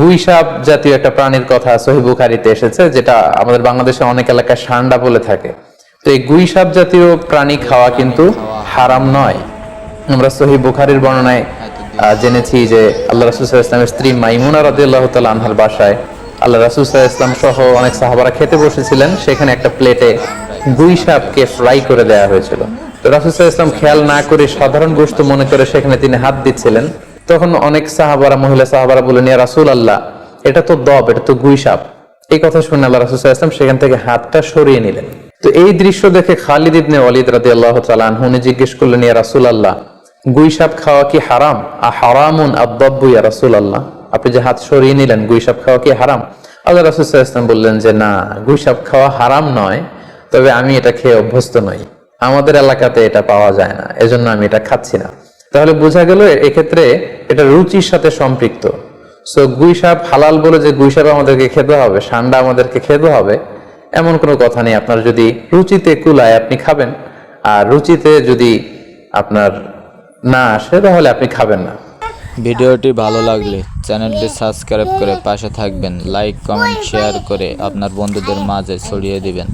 গুই সাপ জাতীয় একটা প্রাণীর কথা সহি বুখারিতে এসেছে, যেটা আমাদের বাংলাদেশে অনেক এলাকায় সান্ডা বলে থাকে। তো এই গুই সাপ জাতীয় প্রাণী খাওয়া কিন্তু হারাম নয়। আমরা সহি বুখারির বর্ণনায় জেনেছি যে আল্লাহ রাসুল ইসলামের স্ত্রী মাইমুনা রাদিয়াল্লাহু তাআলা আনহার বাসায় আল্লাহ রাসুল ইসলাম সহ অনেক সাহাবারা খেতে বসেছিলেন। সেখানে একটা প্লেটে গুই সাপকে ফ্রাই করে দেওয়া হয়েছিল। তো রাসুল ইসলাম খেয়াল না করে সাধারণ গোস্ত মনে করে সেখানে তিনি হাত দিচ্ছিলেন। তখন অনেক সাহাবারা, মহিলা সাহাবারা বলেন ইয়া রাসুল আল্লাহ এটা তো দব, এটা তো গুই সাপ। এই কথা শুনে আল্লাহ রাসুল ইসলাম সেখান থেকে হাতটা সরিয়ে নিলেন। তো এই দৃশ্য দেখে খালিদ ইবনে ওয়ালিদ রাদি আল্লাহ তালানহু উনি জিজ্ঞেস করলেন ইয়া রাসুল আল্লাহ গুই সাপ খাওয়া কি হারাম? আ হারামুন আব্বাব্বু ইয়া রাসুল আল্লাহ আপনি যে হাত সরিয়ে নিলেন, গুই সাপ খাওয়া কি হারাম? আল্লাহ রাসুল ইসলাম বললেন যে, না, গুই সাপ খাওয়া হারাম নয়, তবে আমি এটা খেয়ে অভ্যস্ত নই। আমাদের এলাকাতে এটা পাওয়া যায় না, এজন্য আমি এটা খাচ্ছি না। তাহলে বোঝা গেল এক্ষেত্রে এটা রুচির সাথে সম্পৃক্ত। সো গুই সাপ হালাল বলে যে গুই সাপ আমাদেরকে খেতে হবে সান্ডা আমাদেরকে খেতে হবে এমন কোনো কথা নেই। আপনার যদি রুচিতে কুলায় আপনি খাবেন আর রুচিতে যদি আপনার না আসে তাহলে আপনি খাবেন না। ভিডিওটি ভালো লাগলে চ্যানেলটি সাবস্ক্রাইব করে পাশে থাকবেন লাইক কমেন্ট শেয়ার করে আপনার বন্ধুদের মাঝে ছড়িয়ে দিবেন।